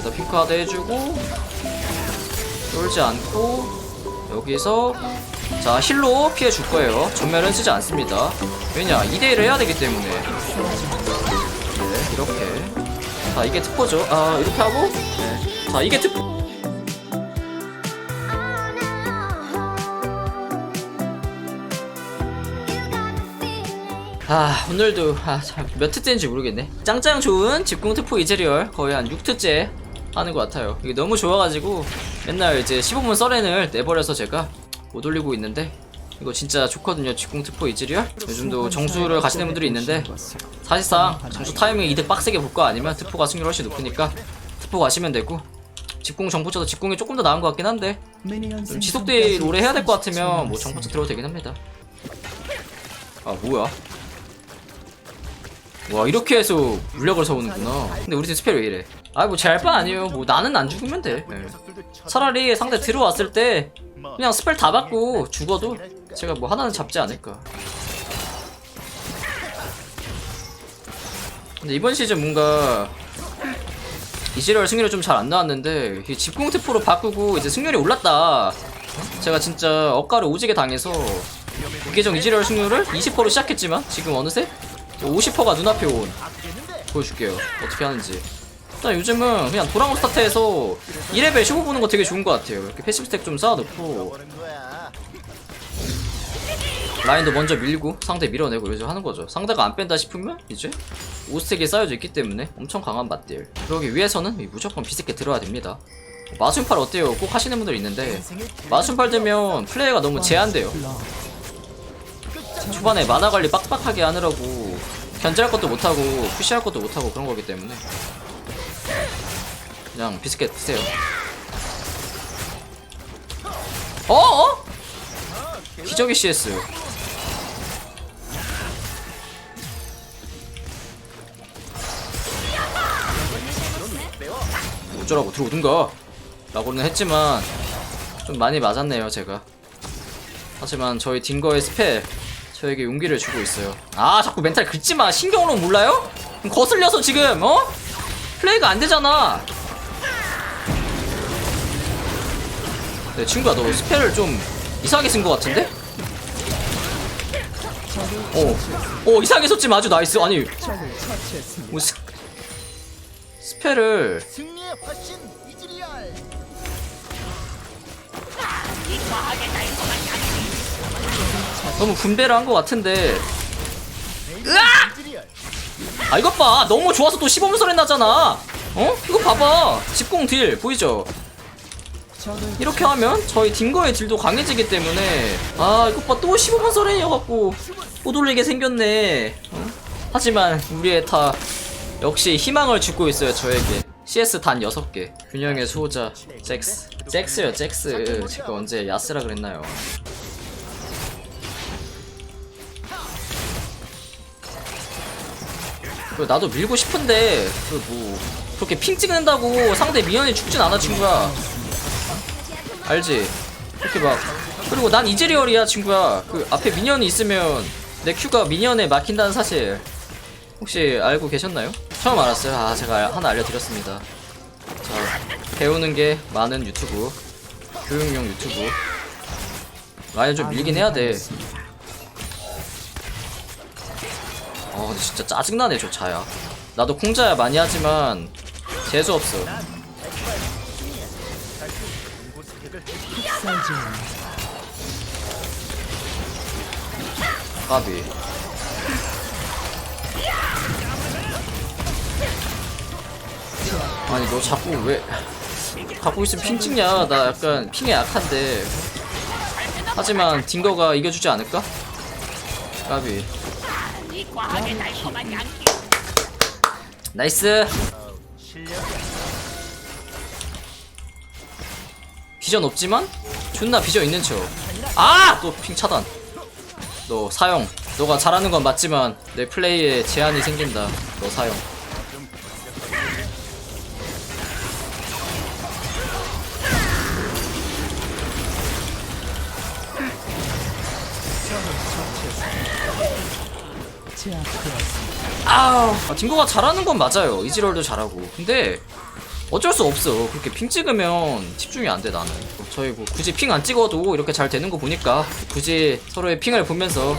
여기다 핑크하드 해주고 쫄지 않고 여기서 자 힐로 피해 줄 거예요. 전멸은 쓰지 않습니다. 왜냐 2대1을 해야 되기 때문에. 네 이렇게. 자 이게 특포죠. 아 이렇게 하고 네. 자 이게 특포 아 오늘도 아, 참, 몇 트째인지 모르겠네. 짱짱 좋은 집궁 특포 이즈리얼 거의 한 6트째 하는 것 같아요. 이게 너무 좋아가지고 맨날 이제 15분 썰렌을 내버려서 제가 못 올리고 있는데 이거 진짜 좋거든요. 집궁 특포 이즈리얼. 요즘도 정수를 가시는 분들이 있는데 사실상 정수 타이밍 이득 빡세게 볼 거 아니면 특포가 승률 훨씬 높으니까 특포 가시면 되고 집궁 정포차도 집궁이 조금 더 나은 것 같긴 한데 좀 지속대 오래 해야 될 것 같으면 뭐 정포차 들어도 되긴 합니다. 아 뭐야 와 이렇게 해서 물력을 서오는구나. 근데 우리 팀 스펠 왜 이래? 아이 뭐 잘바 아니에요. 뭐 나는 안 죽으면 돼. 예. 차라리 상대 들어왔을 때 그냥 스펠 다 받고 죽어도 제가 뭐 하나는 잡지 않을까. 근데 이번 시즌 뭔가 이지럴 승률이 좀 잘 안 나왔는데 이 집공 특포로 바꾸고 이제 승률이 올랐다. 제가 진짜 억가를 오지게 당해서 무계정 이지럴 승률을 20%로 시작했지만 지금 어느새 50%가 눈앞에 온. 보여줄게요. 어떻게 하는지. 일단 요즘은 그냥 도랑으로 스타트해서 2레벨 15 보는 거 되게 좋은 것 같아요. 이렇게 패시브 스택 좀 쌓아놓고. 라인도 먼저 밀고 상대 밀어내고 이러죠. 하는 거죠. 상대가 안 뺀다 싶으면 이제 5스택이 쌓여져 있기 때문에 엄청 강한 맞딜 그러기 위해서는 무조건 비스켓 들어야 됩니다. 마순팔 어때요? 꼭 하시는 분들 있는데 마순팔 되면 플레이가 너무 제한돼요. 초반에 만화 관리 빡빡하게 하느라고 견제할 것도 못하고 푸시할 것도 못하고 그런 거기 때문에. 그냥 비스켓 드세요. 어? 어? 기적의 CS 어쩌라고 들어오든가. 라고는 했지만 좀 많이 맞았네요 제가. 하지만 저희 딩거의 스펠 저에게 용기를 주고 있어요 아 자꾸 멘탈 긁지마 신경으로 몰라요? 거슬려서 지금 어? 플레이가 안 되잖아 네 친구야 너 스펠을 좀 이상하게 쓴 것 같은데? 어, 어 이상하게 썼지만 아주 나이스 아니 뭐 스, 스펠을 너무 분배를 한 것 같은데. 이즈리얼 아 이것 봐. 너무 좋아서 또 15분설에 나잖아. 어? 이거 봐봐. 집공 딜 보이죠? 이렇게 하면 저희 딩거의 딜도 강해지기 때문에. 아 이것 봐또 15분 설렌이어갖고 못 올리게 생겼네. 어? 하지만 우리의 타 역시 희망을 주고 있어요 저에게. CS 단 6개. 균형의 수호자 잭스. 잭스요 잭스. 제가 언제 야스라 그랬나요 나도 밀고 싶은데 그 뭐 그렇게 핑 찍는다고 상대 미연이 죽진 않아 친구야. 알지? 그렇게 막. 그리고 난 이즈리얼이야 친구야. 그 앞에 미니언이 있으면 내 큐가 미니언에 막힌다는 사실. 혹시 알고 계셨나요? 처음 알았어요. 아 제가 하나 알려드렸습니다. 자 배우는 게 많은 유튜브. 교육용 유튜브. 라인 좀 밀긴 해야 돼 어 근데 진짜 짜증나네 저 자야. 나도 콩자야 많이 하지만 재수없어. 까비. 아니 너 자꾸 왜 갖고 있으면 핑 찍냐? 나 약간 핑에 약한데. 하지만 딩거가 이겨주지 않을까? 까비 나이스 비전 없지만 존나 비전 있는 척. 아! 또 핑 차단. 너 사용. 너가 잘하는 건 맞지만 내 플레이에 제한이 생긴다. 너 사용. 아우 아, 딩고가 잘하는 건 맞아요 이지럴도 잘하고 근데 어쩔 수 없어. 그렇게 핑 찍으면 집중이 안 돼, 나는. 저희 뭐 굳이 핑 안 찍어도 이렇게 잘 되는 거 보니까 굳이 서로의 핑을 보면서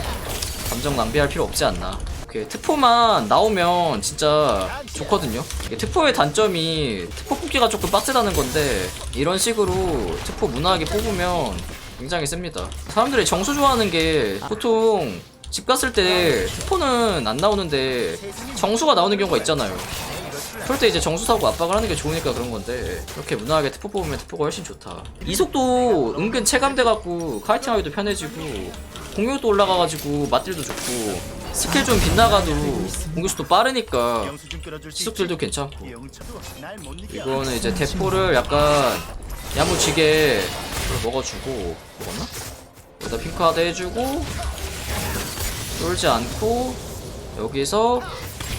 감정 낭비할 필요 없지 않나. 그 트포만 나오면 진짜 좋거든요. 트포의 단점이 트포 뽑기가 조금 빡세다는 건데 이런 식으로 트포 무난하게 뽑으면 굉장히 셉니다. 사람들이 정수 좋아하는 게 보통 집 갔을 때 트포는 안 나오는데 정수가 나오는 경우가 있잖아요. 그럴 때 이제 정수 사고 압박을 하는 게 좋으니까 그런 건데 이렇게 무난하게 트포 뽑으면 트포가 훨씬 좋다. 이속도 은근 체감돼갖고 카이팅하기도 편해지고 공격도 올라가가지고 맛들도 좋고 스킬 좀 빗나가도 공격수도 빠르니까 지속들도? 괜찮고. 이거는 이제 대포를 약간 야무지게 먹어주고 먹었나? 여기다 핑크하드 해주고 쫄지 않고 여기서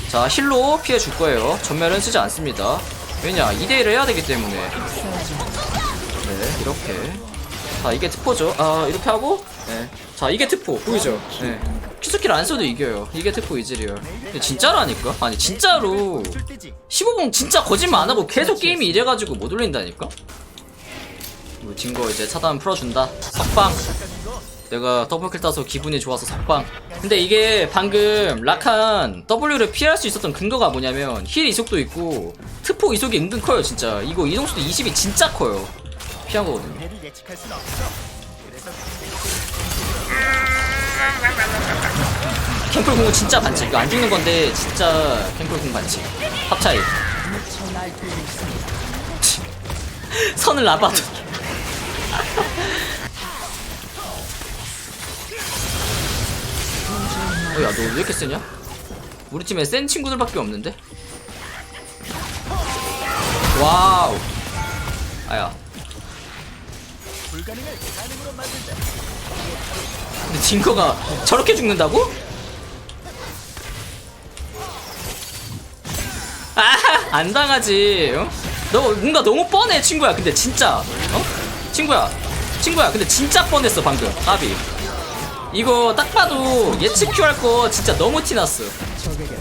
자 힐로 피해 줄 거예요 전멸은 쓰지 않습니다 왜냐 2대1을 해야 되기 때문에 네 이렇게 자 이게 특포죠 아 이렇게 하고 네. 자 이게 특포 보이죠 네. 큐스킬 안 써도 이겨요 이게 특포 이즈리얼 진짜라니까 아니 진짜로 줄 때지. 15분 진짜 거짓말 안 하고 계속 게임이 이래가지고 못 올린다니까? 뭐 진거 이제 차단 풀어준다. 석방. 내가 더블킬 따서 기분이 좋아서 석방. 근데 이게 방금 라칸 W를 피할 수 있었던 근거가 뭐냐면 힐 이속도 있고 트포 이속이 은근 커요 진짜. 이거 이동수도 20이 진짜 커요. 피한 거거든요. 캠플 공은 진짜 반칙. 이거 안 죽는 건데 진짜 캠플 공 반칙. 합차이. 선을 나봐도. 어, 야, 너 왜 이렇게 세냐? 우리 팀에 센 친구들밖에 없는데? 와우. 아야. 근데 징커가 저렇게 죽는다고? 아, 안 당하지. 어? 너 뭔가 너무 뻔해, 친구야. 근데 진짜, 어? 친구야, 친구야. 근데 진짜 뻔했어 방금. 까비. 이거 딱 봐도 예측 큐할 거 진짜 너무 티났어.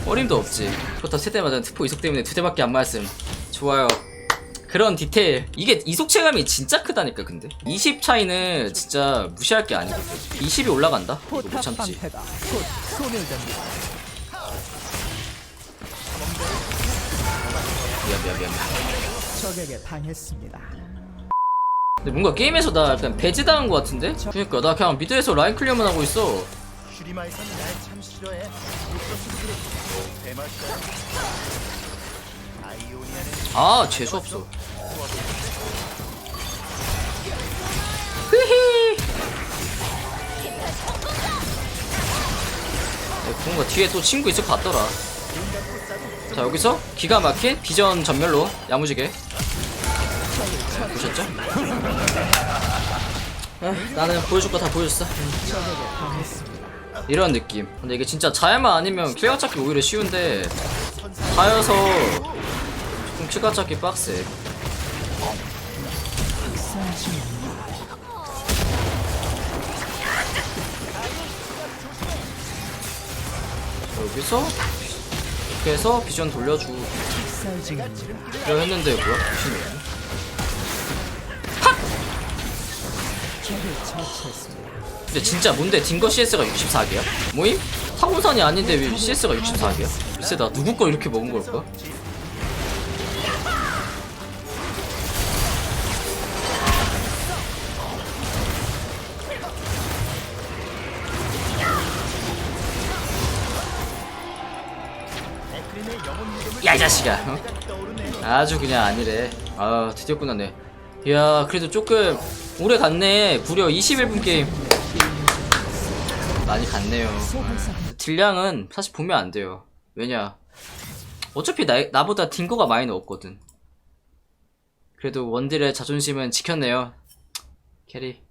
어림도 없지. 포터 세대 맞은 특포 이속 때문에 두 대밖에 안 맞음. 좋아요. 그런 디테일. 이게 이속 체감이 진짜 크다니까, 근데. 20 차이는 진짜 무시할 게 아니거든. 20이 올라간다? 이거 못 참지. 미안, 미안, 미안. 적에게 당했습니다. 근데 뭔가 게임에서 나 약간 배제당한 것 같은데? 그니까, 나 그냥 미드에서 라인 클리어만 하고 있어. 아, 재수없어. 네, 뭔가 뒤에 또 친구 있을 것 같더라. 자, 여기서 기가 막힌 비전 전멸로 야무지게. 네, 보셨죠? 아, 나는 보여줄 거 다 보여줬어. 이런 느낌. 근데 이게 진짜 자야만 아니면 킬각 잡기 오히려 쉬운데 자여서 조금 킬각 잡기 빡세. 여기서 이렇게 해서 비전 돌려주고 그려 했는데 뭐야? 조심해. 근데 진짜 뭔데 딩거 CS가 64개야? 뭐임? 타곤산이 아닌데 왜 CS가 64개야? 글쎄 나 누구 걸 이렇게 먹은 걸까? 야 이 자식아 어? 아주 그냥 아니래 아 드디어 끝났네 이야 그래도 조금 오래 갔네. 무려 21분 게임. 많이 갔네요. 딜량은 사실 보면 안 돼요. 왜냐? 어차피 나, 나보다 딩거가 많이 넣었거든. 그래도 원딜의 자존심은 지켰네요. 캐리